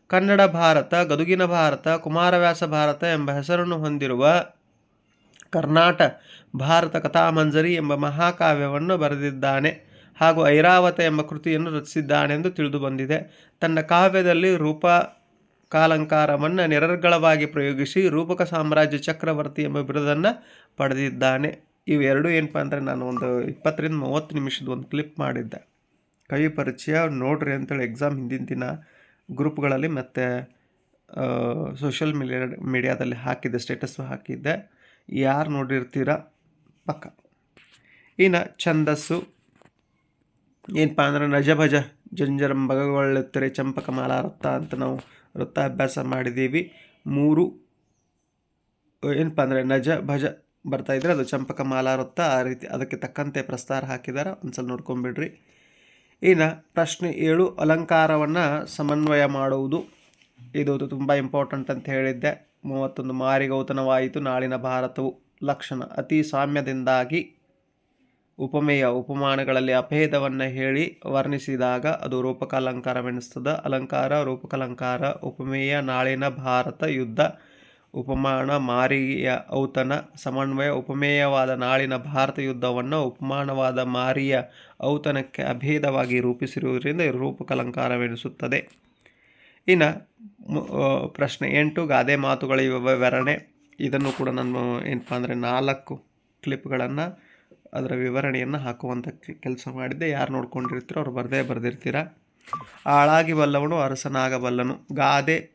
ಕನ್ನಡ ಭಾರತ, ಗದುಗಿನ ಭಾರತ, ಕುಮಾರವ್ಯಾಸ ಭಾರತ ಎಂಬ ಹೆಸರನ್ನು ಹೊಂದಿರುವ ಕರ್ನಾಟ ಭಾರತ ಕಥಾಮಂಜರಿ ಎಂಬ ಮಹಾಕಾವ್ಯವನ್ನು ಬರೆದಿದ್ದಾನೆ. ಹಾಗೂ ಐರಾವತ ಎಂಬ ಕೃತಿಯನ್ನು ರಚಿಸಿದ್ದಾನೆಂದು ತಿಳಿದು ಬಂದಿದೆ. ತನ್ನ ಕಾವ್ಯದಲ್ಲಿ ರೂಪ ಕಾಲಂಕಾರವನ್ನು ನಿರರ್ಗಳವಾಗಿ ಪ್ರಯೋಗಿಸಿ ರೂಪಕ ಸಾಮ್ರಾಜ್ಯ ಚಕ್ರವರ್ತಿ ಎಂಬ ಬಿರುದನ್ನು ಪಡೆದಿದ್ದಾನೆ. ಇವೆರಡು ಏನಪ್ಪ ಅಂದರೆ ನಾನು ಒಂದು ಇಪ್ಪತ್ತರಿಂದ ಮೂವತ್ತು ನಿಮಿಷದ ಒಂದು ಕ್ಲಿಪ್ ಮಾಡಿದ್ದೆ. ಕವಿ ಪರಿಚಯ, ನೋಡ್ರಿ ಅಂತೇಳಿ ಎಕ್ಸಾಮ್ ಹಿಂದಿನ ದಿನ ಗ್ರೂಪ್ಗಳಲ್ಲಿ ಮತ್ತು ಸೋಷಿಯಲ್ ಮೀಡಿಯಾ ಮೀಡಿಯಾದಲ್ಲಿ ಹಾಕಿದ್ದೆ ಸ್ಟೇಟಸ್ಸು ಹಾಕಿದ್ದೆ. ಯಾರು ನೋಡಿರ್ತೀರ? ಪಕ್ಕ. ಇನ್ನು ಛಂದಸ್ಸು. ಏನಪ್ಪ ಅಂದ್ರೆ ನಜ ಭಜ, ಜಂಜರಂ ಬಗಗೊಳ್ಳುತ್ತರೆ ಚಂಪಕ ಮಾಲಾ ವೃತ್ತ ಅಂತ ನಾವು ವೃತ್ತ ಅಭ್ಯಾಸ ಮಾಡಿದ್ದೀವಿ. ಮೂರು ಏನಪ್ಪ ಅಂದರೆ ನಜ ಭಜ ಬರ್ತಾ ಇದ್ರೆ ಅದು ಚಂಪಕ ಮಾಲಾ ವೃತ್ತ, ಆ ರೀತಿ ಅದಕ್ಕೆ ತಕ್ಕಂತೆ ಪ್ರಸ್ತಾರ ಹಾಕಿದ್ದಾರೆ ಒಂದ್ಸಲ ನೋಡ್ಕೊಂಬಿಡ್ರಿ. ಇನ್ನು ಪ್ರಶ್ನೆ ಏಳು, ಅಲಂಕಾರವನ್ನು ಸಮನ್ವಯ ಮಾಡುವುದು. ಇದು ತುಂಬ ಇಂಪಾರ್ಟೆಂಟ್ ಅಂತ ಹೇಳಿದ್ದೆ. ಮೂವತ್ತೊಂದು ಮಾರಿಗೌತನವಾಯಿತು, ನಾಳಿನ ಭಾರತವು ಲಕ್ಷಣ ಅತಿ ಸಾಮ್ಯದಿಂದಾಗಿ ಉಪಮೇಯ ಉಪಮಾನಗಳಲ್ಲಿ ಅಭೇದವನ್ನು ಹೇಳಿ ವರ್ಣಿಸಿದಾಗ ಅದು ರೂಪಕಾಲಂಕಾರವೆನಿಸ್ತದೆ. ಅಲಂಕಾರ, ರೂಪಕಲಂಕಾರ, ಉಪಮೇಯ, ನಾಳಿನ ಭಾರತ, ಯುದ್ಧ, ಉಪಮಾನ, ಮಾರಿಯ ಔತಣ, ಸಮನ್ವಯ, ಉಪಮೇಯವಾದ ನಾಳಿನ ಭಾರತ ಯುದ್ಧವನ್ನು ಉಪಮಾನವಾದ ಮಾರಿಯ ಔತಣಕ್ಕೆ ಅಭೇದವಾಗಿ ರೂಪಿಸಿರುವುದರಿಂದ ರೂಪಕ ರೂಪಕಲಂಕಾರವೆನಿಸುತ್ತದೆ. ಇನ್ನು ಪ್ರಶ್ನೆ ಎಂಟು, ಗಾದೆ ಮಾತುಗಳ ವಿವರಣೆ. ಇದನ್ನು ಕೂಡ ನಾನು, ಏನಪ್ಪ ಅಂದರೆ ನಾಲ್ಕು ಕ್ಲಿಪ್ಗಳನ್ನು ಅದರ ವಿವರಣೆಯನ್ನು ಹಾಕುವಂಥ ಕೆಲಸ ಮಾಡಿದ್ದೆ. ಯಾರು ನೋಡ್ಕೊಂಡಿರ್ತೀರೋ ಅವ್ರು ಬರದೇ ಬರೆದಿರ್ತೀರ. ಆಳಾಗಿ ಬಲ್ಲವನು ಅರಸನಾಗಬಲ್ಲನು. ಗಾದೆ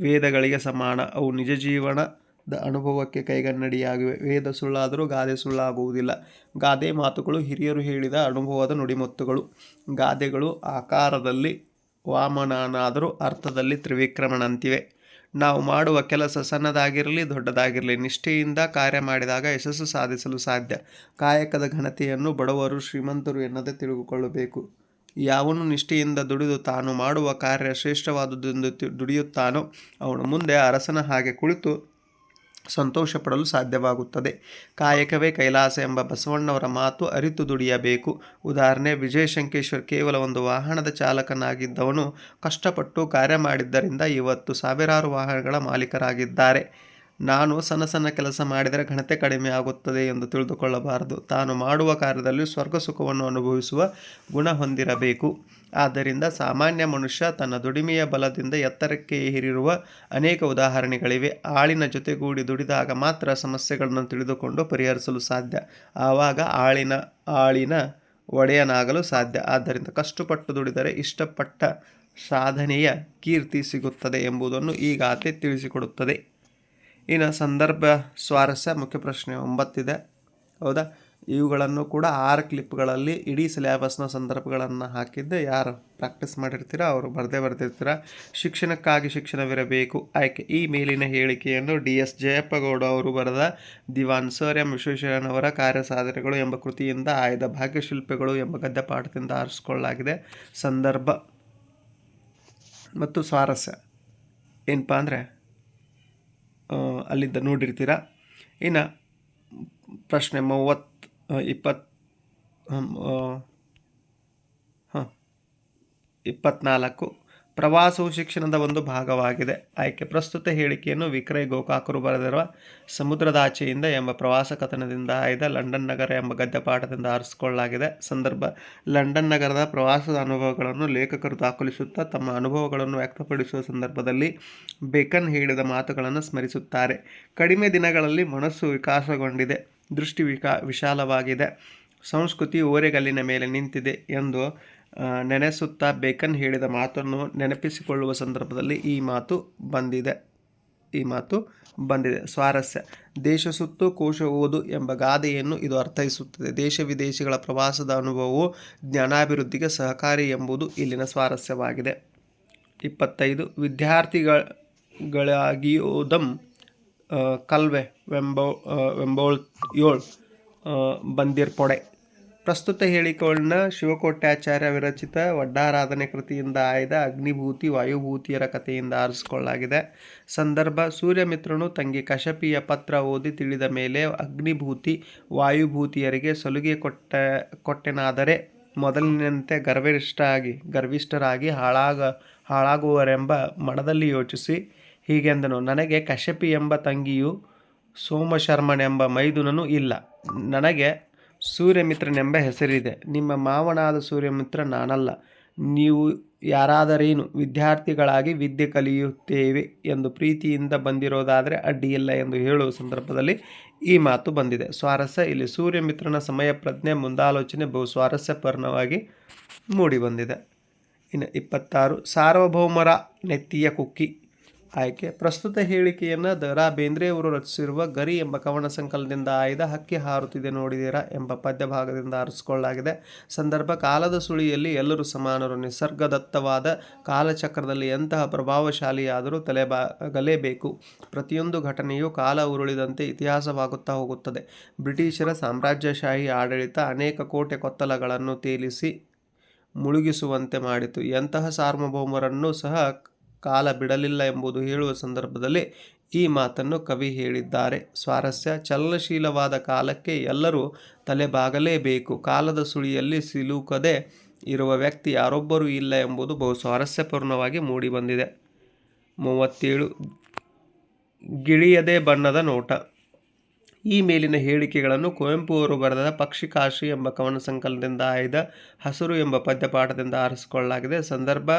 ವೇದಗಳಿಗೆ ಸಮಾನ. ಅವು ನಿಜ ಜೀವನದ ಅನುಭವಕ್ಕೆ ಕೈಗನ್ನಡಿಯಾಗಿವೆ. ವೇದ ಸುಳ್ಳಾದರೂ ಗಾದೆ ಸುಳ್ಳಾಗುವುದಿಲ್ಲ. ಗಾದೆ ಮಾತುಗಳು ಹಿರಿಯರು ಹೇಳಿದ ಅನುಭವದ ನುಡಿಮುತ್ತುಗಳು. ಗಾದೆಗಳು ಆಕಾರದಲ್ಲಿ ವಾಮನನಾದರೂ ಅರ್ಥದಲ್ಲಿ ತ್ರಿವಿಕ್ರಮನಂತಿವೆ. ನಾವು ಮಾಡುವ ಕೆಲಸ ಸಣ್ಣದಾಗಿರಲಿ, ದೊಡ್ಡದಾಗಿರಲಿ, ನಿಷ್ಠೆಯಿಂದ ಕಾರ್ಯ ಮಾಡಿದಾಗ ಯಶಸ್ಸು ಸಾಧಿಸಲು ಸಾಧ್ಯ. ಕಾಯಕದ ಘನತೆಯನ್ನು ಬಡವರು ಶ್ರೀಮಂತರು ಎನ್ನದೇ ತಿಳಿದುಕೊಳ್ಳಬೇಕು ಯಾವನು ನಿಷ್ಠೆಯಿಂದ ದುಡಿದು ತಾನು ಮಾಡುವ ಕಾರ್ಯ ಶ್ರೇಷ್ಠವಾದುದೆಂದು ದುಡಿಯುತ್ತಾನೋ, ಅವನು ಮುಂದೆ ಅರಸನ ಹಾಗೆ ಕುಳಿತು ಸಂತೋಷ ಪಡಲು ಸಾಧ್ಯವಾಗುತ್ತದೆ. ಕಾಯಕವೇ ಕೈಲಾಸ ಎಂಬ ಬಸವಣ್ಣವರ ಮಾತು ಅರಿತು ದುಡಿಯಬೇಕು. ಉದಾಹರಣೆ ವಿಜಯ ಶಂಕೇಶ್ವರ್ ಕೇವಲ ಒಂದು ವಾಹನದ ಚಾಲಕನಾಗಿದ್ದವನು ಕಷ್ಟಪಟ್ಟು ಕಾರ್ಯ ಮಾಡಿದ್ದರಿಂದ ಇವತ್ತು ಸಾವಿರಾರು ವಾಹನಗಳ ಮಾಲೀಕರಾಗಿದ್ದಾರೆ. ನಾನು ಸಣ್ಣ ಸಣ್ಣ ಕೆಲಸ ಮಾಡಿದರೆ ಘನತೆ ಕಡಿಮೆ ಆಗುತ್ತದೆ ಎಂದು ತಿಳಿದುಕೊಳ್ಳಬಾರದು. ತಾನು ಮಾಡುವ ಕಾರ್ಯದಲ್ಲಿ ಸ್ವರ್ಗ ಸುಖವನ್ನು ಅನುಭವಿಸುವ ಗುಣ ಹೊಂದಿರಬೇಕು. ಆದ್ದರಿಂದ ಸಾಮಾನ್ಯ ಮನುಷ್ಯ ತನ್ನ ದುಡಿಮೆಯ ಬಲದಿಂದ ಎತ್ತರಕ್ಕೆ ಏರಿರುವ ಅನೇಕ ಉದಾಹರಣೆಗಳಿವೆ. ಆಳಿನ ಜೊತೆಗೂಡಿ ದುಡಿದಾಗ ಮಾತ್ರ ಸಮಸ್ಯೆಗಳನ್ನು ತಿಳಿದುಕೊಂಡು ಪರಿಹರಿಸಲು ಸಾಧ್ಯ. ಆವಾಗ ಆಳಿನ ಆಳಿನ ಒಡೆಯನಾಗಲು ಸಾಧ್ಯ. ಆದ್ದರಿಂದ ಕಷ್ಟಪಟ್ಟು ದುಡಿದರೆ ಇಷ್ಟಪಟ್ಟ ಸಾಧನೆಯ ಕೀರ್ತಿ ಸಿಗುತ್ತದೆ ಎಂಬುದನ್ನು ಈ ಗಾತೆ ತಿಳಿಸಿಕೊಡುತ್ತದೆ. ಇನ್ನು ಸಂದರ್ಭ ಸ್ವಾರಸ್ಯ ಮುಖ್ಯ ಪ್ರಶ್ನೆ ಒಂಬತ್ತಿದೆ. ಹೌದಾ? ಇವುಗಳನ್ನು ಕೂಡ ಆರು ಕ್ಲಿಪ್ಗಳಲ್ಲಿ ಇಡೀ ಸಿಲೆಬಸ್ನ ಸಂದರ್ಭಗಳನ್ನು ಹಾಕಿದ್ದೆ. ಯಾರು ಪ್ರಾಕ್ಟೀಸ್ ಮಾಡಿರ್ತೀರ, ಅವರು ಬರದೇ ಬರೆದಿರ್ತೀರ. ಶಿಕ್ಷಣಕ್ಕಾಗಿ ಶಿಕ್ಷಣವಿರಬೇಕು. ಆಯ್ಕೆ. ಈ ಮೇಲಿನ ಹೇಳಿಕೆಯನ್ನು ಡಿ ಎಸ್ ಜಯಪ್ಪಗೌಡ ಅವರು ಬರೆದ ದಿವಾನ್ ಸರ್ ಎಂ. ವಿಶ್ವೇಶ್ವರಯ್ಯನವರ ಕಾರ್ಯಸಾಧನೆಗಳು ಎಂಬ ಕೃತಿಯಿಂದ ಆಯ್ದ ಭಾಗ್ಯಶಿಲ್ಪಿಗಳು ಎಂಬ ಗದ್ಯ ಪಾಠದಿಂದ ಆರಿಸಿಕೊಳ್ಳಲಾಗಿದೆ. ಸಂದರ್ಭ ಮತ್ತು ಸ್ವಾರಸ್ಯ. ಏನಪ್ಪ ಅಂದರೆ ಅಲ್ಲಿದ್ದ ನೋಡಿರ್ತೀರ? ಇನ್ನು ಪ್ರಶ್ನೆ ಮೂವತ್ತು ಇಪ್ಪತ್ತು ಹಾಂ, ಇಪ್ಪತ್ನಾಲ್ಕು. ಪ್ರವಾಸವು ಶಿಕ್ಷಣದ ಒಂದು ಭಾಗವಾಗಿದೆ. ಆಯ್ಕೆ ಪ್ರಸ್ತುತ ಹೇಳಿಕೆಯನ್ನು ವಿಕ್ರಯ್ ಗೋಕಾಕರು ಬರೆದಿರುವ ಸಮುದ್ರದಾಚೆಯಿಂದ ಎಂಬ ಪ್ರವಾಸ ಕಥನದಿಂದ ಆಯ್ದ ಲಂಡನ್ ನಗರ ಎಂಬ ಗದ್ಯಪಾಠದಿಂದ ಆರಿಸಿಕೊಳ್ಳಲಾಗಿದೆ. ಸಂದರ್ಭ, ಲಂಡನ್ ನಗರದ ಪ್ರವಾಸದ ಅನುಭವಗಳನ್ನು ಲೇಖಕರು ದಾಖಲಿಸುತ್ತಾ ತಮ್ಮ ಅನುಭವಗಳನ್ನು ವ್ಯಕ್ತಪಡಿಸುವ ಸಂದರ್ಭದಲ್ಲಿ ಬೇಕನ್ ಹೇಳಿದ ಮಾತುಗಳನ್ನು ಸ್ಮರಿಸುತ್ತಾರೆ. ಕಡಿಮೆ ದಿನಗಳಲ್ಲಿ ಮನಸ್ಸು ವಿಕಾಸಗೊಂಡಿದೆ. ದೃಷ್ಟಿ ವಿಕಾ ವಿಶಾಲವಾಗಿದೆ. ಸಂಸ್ಕೃತಿ ಓರೆಗಲ್ಲಿನ ಮೇಲೆ ನಿಂತಿದೆ ಎಂದು ನೆನೆಸುತ್ತಾ ಬೇಕನ್ ಹೇಳಿದ ಮಾತನ್ನು ನೆನಪಿಸಿಕೊಳ್ಳುವ ಸಂದರ್ಭದಲ್ಲಿ ಈ ಮಾತು ಬಂದಿದೆ. ಈ ಮಾತು ಬಂದಿದೆ. ಸ್ವಾರಸ್ಯ. ದೇಶ ಸುತ್ತು ಕೋಶ ಓದು ಎಂಬ ಗಾದೆಯನ್ನು ಇದು ಅರ್ಥೈಸುತ್ತದೆ. ದೇಶ ವಿದೇಶಗಳ ಪ್ರವಾಸದ ಅನುಭವವು ಜ್ಞಾನಾಭಿವೃದ್ಧಿಗೆ ಸಹಕಾರಿ ಎಂಬುದು ಇಲ್ಲಿನ ಸ್ವಾರಸ್ಯವಾಗಿದೆ. ಇಪ್ಪತ್ತೈದು. ವಿದ್ಯಾರ್ಥಿಗಳಾಗಿಯೋದಂ ಕಲ್ವೆ, ವೆಂಬೋ ವೆಂಬೋಳ್ ಏಳು ಬಂದಿರ್ಪೊಡೆ ಪ್ರಸ್ತುತ ಹೇಳಿಕೆಗಳನ್ನ ಶಿವಕೋಟ್ಯಾಚಾರ್ಯ ವಿರಚಿತ ವಡ್ಡಾರಾಧನೆ ಕೃತಿಯಿಂದ ಆಯ್ದ ಅಗ್ನಿಭೂತಿ, ವಾಯುಭೂತಿಯರ ಕಥೆಯಿಂದ ಆರಿಸಿಕೊಳ್ಳಲಾಗಿದೆ. ಸಂದರ್ಭ, ಸೂರ್ಯಮಿತ್ರನು ತಂಗಿ ಕಶಪಿಯ ಪತ್ರ ಓದಿ ತಿಳಿದ ಮೇಲೆ ಅಗ್ನಿಭೂತಿ, ವಾಯುಭೂತಿಯರಿಗೆ ಸಲುಗೆ ಕೊಟ್ಟ, ಕೊಟ್ಟೆನಾದರೆ ಮೊದಲಿನಂತೆ ಗರ್ವಿಷ್ಠರಾಗಿ ಗರ್ವಿಷ್ಠರಾಗಿ ಹಾಳಾಗ, ಹಾಳಾಗುವರೆಂಬ ಮನದಲ್ಲಿ ಯೋಚಿಸಿ ಹೀಗೆಂದನು ನನಗೆ ಕಶ್ಯಪಿ ಎಂಬ ತಂಗಿಯು ಸೋಮಶರ್ಮನೆಂಬ ಮೈದುನನು ಇಲ್ಲ. ನನಗೆ ಸೂರ್ಯಮಿತ್ರನೆಂಬ ಹೆಸರಿದೆ. ನಿಮ್ಮ ಮಾವನಾದ ಸೂರ್ಯಮಿತ್ರ ನಾನಲ್ಲ. ನೀವು ಯಾರಾದರೇನು ವಿದ್ಯಾರ್ಥಿಗಳಾಗಿ ವಿದ್ಯೆ ಕಲಿಯುತ್ತೇವೆ ಎಂದು ಪ್ರೀತಿಯಿಂದ ಬಂದಿರೋದಾದರೆ ಅಡ್ಡಿಯಿಲ್ಲ ಎಂದು ಹೇಳುವ ಸಂದರ್ಭದಲ್ಲಿ ಈ ಮಾತು ಬಂದಿದೆ. ಸ್ವಾರಸ್ಯ, ಇಲ್ಲಿ ಸೂರ್ಯಮಿತ್ರನ ಸಮಯ ಪ್ರಜ್ಞೆ ಮುಂದಾಲೋಚನೆ ಬಹು ಸ್ವಾರಸ್ಯಪೂರ್ಣವಾಗಿ ಮೂಡಿಬಂದಿದೆ. ಇನ್ನು ಇಪ್ಪತ್ತಾರು, ಸಾರ್ವಭೌಮರ ನೆತ್ತಿಯ ಕುಕ್ಕಿ. ಆಯ್ಕೆ. ಪ್ರಸ್ತುತ ಹೇಳಿಕೆಯನ್ನು ದ ರಾ ಬೇಂದ್ರೆಯವರು ರಚಿಸಿರುವ ಗರಿ ಎಂಬ ಕವನ ಸಂಕಲನದಿಂದ ಆಯ್ದ ಹಕ್ಕಿ ಹಾರುತ್ತಿದೆ ನೋಡಿದಿರಾ ಎಂಬ ಪದ್ಯ ಭಾಗದಿಂದ ಆರಿಸಿಕೊಳ್ಳಲಾಗಿದೆ. ಸಂದರ್ಭ, ಕಾಲದ ಸುಳಿಯಲ್ಲಿ ಎಲ್ಲರೂ ಸಮಾನರು. ನಿಸರ್ಗದತ್ತವಾದ ಕಾಲಚಕ್ರದಲ್ಲಿ ಎಂತಹ ಪ್ರಭಾವಶಾಲಿಯಾದರೂ ತಲೆಬಾಗಲೇಬೇಕು. ಪ್ರತಿಯೊಂದು ಘಟನೆಯು ಕಾಲ ಉರುಳಿದಂತೆ ಇತಿಹಾಸವಾಗುತ್ತಾ ಹೋಗುತ್ತದೆ. ಬ್ರಿಟಿಷರ ಸಾಮ್ರಾಜ್ಯಶಾಹಿ ಆಡಳಿತ ಅನೇಕ ಕೋಟೆ ಕೊತ್ತಲಗಳನ್ನು ತೇಲಿಸಿ ಮುಳುಗಿಸುವಂತೆ ಮಾಡಿತು. ಎಂತಹ ಸಾರ್ವಭೌಮರನ್ನು ಸಹ ಕಾಲ ಬಿಡಲಿಲ್ಲ ಎಂಬುದು ಹೇಳುವ ಸಂದರ್ಭದಲ್ಲಿ ಈ ಮಾತನ್ನು ಕವಿ ಹೇಳಿದ್ದಾರೆ. ಸ್ವಾರಸ್ಯ ಚಲನಶೀಲವಾದ ಕಾಲಕ್ಕೆ ಎಲ್ಲರೂ ತಲೆಬಾಗಲೇಬೇಕು. ಕಾಲದ ಸುಳಿಯಲ್ಲಿ ಸಿಲುಕದೆ ಇರುವ ವ್ಯಕ್ತಿ ಯಾರೊಬ್ಬರೂ ಇಲ್ಲ ಎಂಬುದು ಬಹು ಸ್ವಾರಸ್ಯಪೂರ್ಣವಾಗಿ ಮೂಡಿಬಂದಿದೆ. ಮೂವತ್ತೇಳು. ಗಿಳಿಯದೆ ಬಣ್ಣದ ನೋಟ. ಈ ಮೇಲಿನ ಹೇಳಿಕೆಗಳನ್ನು ಕುವೆಂಪು ಅವರು ಬರೆದ ಪಕ್ಷಿಕಾಶಿ ಎಂಬ ಕವನ ಸಂಕಲನದಿಂದ ಆಯ್ದ ಹಸಿರು ಎಂಬ ಪದ್ಯಪಾಠದಿಂದ ಆರಿಸಿಕೊಳ್ಳಲಾಗಿದೆ. ಸಂದರ್ಭ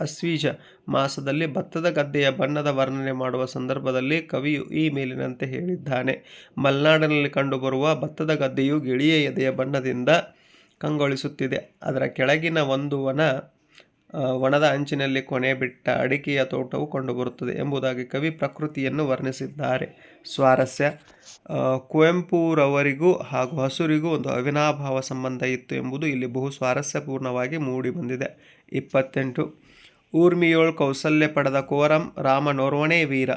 ಅಸ್ವೀಜ ಮಾಸದಲ್ಲಿ ಭತ್ತದ ಗದ್ದೆಯ ಬಣ್ಣದ ವರ್ಣನೆ ಮಾಡುವ ಸಂದರ್ಭದಲ್ಲಿ ಕವಿಯು ಈ ಮೇಲಿನಂತೆ ಹೇಳಿದ್ದಾನೆ. ಮಲೆನಾಡಿನಲ್ಲಿ ಕಂಡುಬರುವ ಭತ್ತದ ಗದ್ದೆಯು ಗಿಳಿಯ ಎದೆಯ ಬಣ್ಣದಿಂದ ಕಂಗೊಳಿಸುತ್ತಿದೆ. ಅದರ ಕೆಳಗಿನ ಒಂದು ವನ ಒಣದ ಅಂಚಿನಲ್ಲಿ ಕೊನೆ ಬಿಟ್ಟ ಅಡಿಕೆಯ ತೋಟವು ಕಂಡುಬರುತ್ತದೆ ಎಂಬುದಾಗಿ ಕವಿ ಪ್ರಕೃತಿಯನ್ನು ವರ್ಣಿಸಿದ್ದಾರೆ. ಸ್ವಾರಸ್ಯ ಕುವೆಂಪುರವರಿಗೂ ಹಾಗೂ ಹಸುರಿಗೂ ಒಂದು ಅವಿನಾಭಾವ ಸಂಬಂಧ ಇತ್ತು ಎಂಬುದು ಇಲ್ಲಿ ಬಹು ಸ್ವಾರಸ್ಯಪೂರ್ಣವಾಗಿ ಮೂಡಿಬಂದಿದೆ. ಇಪ್ಪತ್ತೆಂಟು ಊರ್ಮಿಯೋಳ್ ಕೌಸಲ್ಯ ಪಡೆದ ಕೋರಂ ರಾಮನೋರ್ವಣೇ ವೀರ.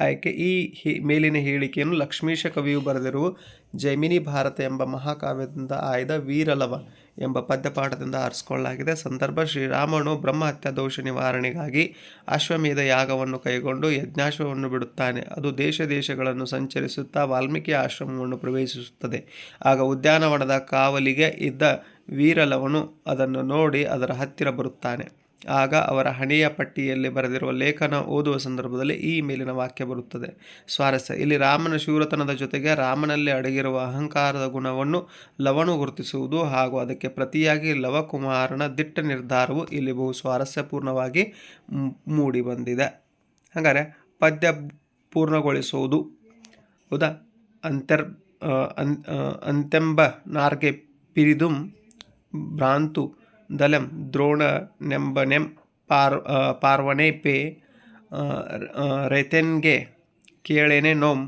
ಆಯ್ಕೆ ಈ ಮೇಲಿನ ಹೇಳಿಕೆಯನ್ನು ಲಕ್ಷ್ಮೀಶ ಕವಿಯು ಬರೆದಿರುವ ಜೈಮಿನಿ ಭಾರತ ಎಂಬ ಮಹಾಕಾವ್ಯದಿಂದ ಆಯ್ದ ವೀರಲವ ಎಂಬ ಪದ್ಯಪಾಠದಿಂದ ಆರಿಸಿಕೊಳ್ಳಲಾಗಿದೆ. ಸಂದರ್ಭ, ಶ್ರೀರಾಮನು ಬ್ರಹ್ಮಹತ್ಯಾ ದೋಷ ನಿವಾರಣೆಗಾಗಿ ಅಶ್ವಮೇಧ ಯಾಗವನ್ನು ಕೈಗೊಂಡು ಯಜ್ಞಾಶ್ವವನ್ನು ಬಿಡುತ್ತಾನೆ. ಅದು ದೇಶ ದೇಶಗಳನ್ನು ಸಂಚರಿಸುತ್ತಾ ವಾಲ್ಮೀಕಿ ಆಶ್ರಮವನ್ನು ಪ್ರವೇಶಿಸುತ್ತದೆ. ಆಗ ಉದ್ಯಾನವನದ ಕಾವಲಿಗೆ ಇದ್ದ ವೀರಲವನು ಅದನ್ನು ನೋಡಿ ಅದರ ಹತ್ತಿರ ಬರುತ್ತಾನೆ. ಆಗ ಅವರ ಹಣೆಯ ಪಟ್ಟಿಯಲ್ಲಿ ಬರೆದಿರುವ ಲೇಖನ ಓದುವ ಸಂದರ್ಭದಲ್ಲಿ ಈ ಮೇಲಿನ ವಾಕ್ಯ ಬರುತ್ತದೆ. ಸ್ವಾರಸ್ಯ. ಇಲ್ಲಿ ರಾಮನ ಶೂರತನದ ಜೊತೆಗೆ ರಾಮನಲ್ಲಿ ಅಡಗಿರುವ ಅಹಂಕಾರದ ಗುಣವನ್ನು ಲವಣು ಗುರುತಿಸುವುದು ಹಾಗೂ ಅದಕ್ಕೆ ಪ್ರತಿಯಾಗಿ ಲವಕುಮಾರನ ದಿಟ್ಟ ನಿರ್ಧಾರವು ಇಲ್ಲಿ ಬಹು ಸ್ವಾರಸ್ಯಪೂರ್ಣವಾಗಿ ಮೂಡಿಬಂದಿದೆ ಹಾಗಾದರೆ ಪದ್ಯ ಪೂರ್ಣಗೊಳಿಸುವುದು. ಹೌದಾ? ಅಂತರ್ ಅಂತೆಂಬ ನಾರ್ಗೆ ಪಿರಿದುಂ ಭ್ರಾಂತು ದಲಂ ದ್ರೋಣ ನೆಂಬನೆಂ ಪಾರ್ ಪಾರ್ವಣೆ ಪೇ ರೈತೆನ್ಗೆ ಕೇಳೆನೆ ನೋಂ,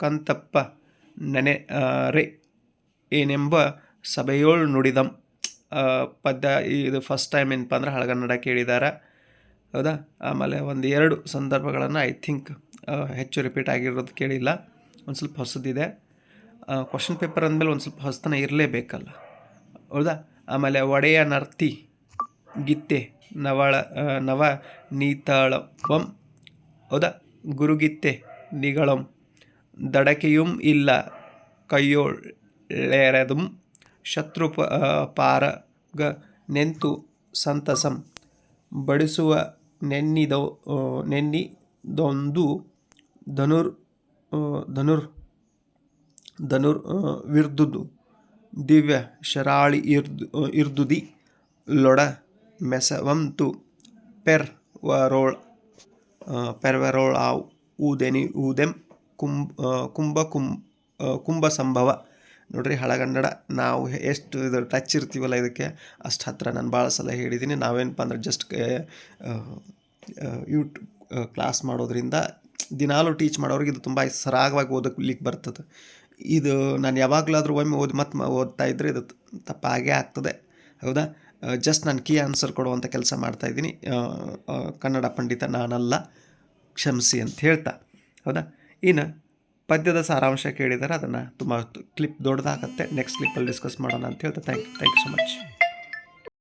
ಕಂತಪ್ಪ ನನೆ ರೇ ಏನೆಂಬ ಸಭೆಯೋಳ್ ನುಡಿದಂ. ಪದ್ಯ ಇದು ಫಸ್ಟ್ ಟೈಮ್ ಏನಪ್ಪ ಅಂದ್ರೆ ಹಳಗನ್ನಡ ಕೇಳಿದ್ದಾರೆ ಹೌದಾ? ಆಮೇಲೆ ಒಂದು ಎರಡು ಸಂದರ್ಭಗಳನ್ನು ಐ ಥಿಂಕ್ ಹೆಚ್ಚು ರಿಪೀಟ್ ಆಗಿರೋದು ಕೇಳಿಲ್ಲ. ಒಂದು ಸ್ವಲ್ಪ ಹೊಸದಿದೆ. ಕ್ವಶನ್ ಪೇಪರ್ ಅಂದಮೇಲೆ ಒಂದು ಸ್ವಲ್ಪ ಹೊಸತನ ಇರಲೇಬೇಕಲ್ಲ. ಹೌದಾ? ಆಮೇಲೆ ಒಡೆಯ ನರ್ತಿ ಗಿತ್ತೆ ನವಳ ನವ ನೀತಾಳವಂ ಹೌದಾ? ಗುರುಗಿತ್ತೆ ನಿಗಳಂ. ದಡಕೆಯುಂ ಇಲ್ಲ ಕೈಯೊಳೆರೆದುಂ. ಶತ್ರು ಪಾರಗ ನೆಂತು ಸಂತಸಂ. ಬಡಿಸುವ ನೆನ್ನಿದೋ ನೆನ್ನಿದೊಂದು ಧನುರ್ ಧನುರ್ ಧನುರ್ ವಿರ್ದುದು. ದಿವ್ಯ ಶರಾಳಿ ಇರ್ದು ಇರ್ದುದಿ ಲೊಡ ಮೆಸವಂತು ಪೆರ್ ವರೋಳ್ ಪೆರ್ವರೋಳ್ ಆವ್ ಊದೆನಿ ಊದೆಂ ಕುಂಬ ಕುಂಭ ಕುಂ ಆ, ಕುಂಭ ಸಂಭವ. ನೋಡ್ರಿ ಹಳಗನ್ನಡ ನಾವು ಎಷ್ಟು ಇದು ಟಚ್ ಇರ್ತೀವಲ್ಲ ಇದಕ್ಕೆ ಅಷ್ಟು ಹತ್ರ ನಾನು ಭಾಳ ಸಲ ಹೇಳಿದ್ದೀನಿ ನಾವೇನಪ್ಪ ಅಂದ್ರೆ ಜಸ್ಟ್ ಯೂಟ್ಯೂಬ್ ಕ್ಲಾಸ್ ಮಾಡೋದ್ರಿಂದ ದಿನಾಲೂ ಟೀಚ್ ಮಾಡೋರಿಗೆ ಇದು ತುಂಬ ಸರಾಗವಾಗಿ ಓದಕ್ಕೆ ಬರ್ತದೆ. ಇದು ನಾನು ಯಾವಾಗಲಾದರೂ ಒಮ್ಮೆ ಓದಿ ಮತ್ತೆ ಓದ್ತಾ ಇದ್ದರೆ ಇದು ತಪ್ಪಾಗೇ ಆಗ್ತದೆ. ಹೌದಾ? ಜಸ್ಟ್ ನಾನು ಕೀ ಆನ್ಸರ್ ಕೊಡುವಂಥ ಕೆಲಸ ಮಾಡ್ತಾಯಿದ್ದೀನಿ ಕನ್ನಡ ಪಂಡಿತ ನಾನಲ್ಲ, ಕ್ಷಮಿಸಿ ಅಂತ ಹೇಳ್ತಾ. ಹೌದಾ? ಇನ್ನು ಪದ್ಯದ ಸಾರಾಂಶ ಕೇಳಿದರೆ ಅದನ್ನು ತುಂಬ ಕ್ಲಿಪ್ ದೊಡ್ಡದಾಗತ್ತೆ. ನೆಕ್ಸ್ಟ್ ಕ್ಲಿಪ್ಪಲ್ಲಿ ಡಿಸ್ಕಸ್ ಮಾಡೋಣ ಅಂತ ಹೇಳ್ತಾ. Thank you thank you so much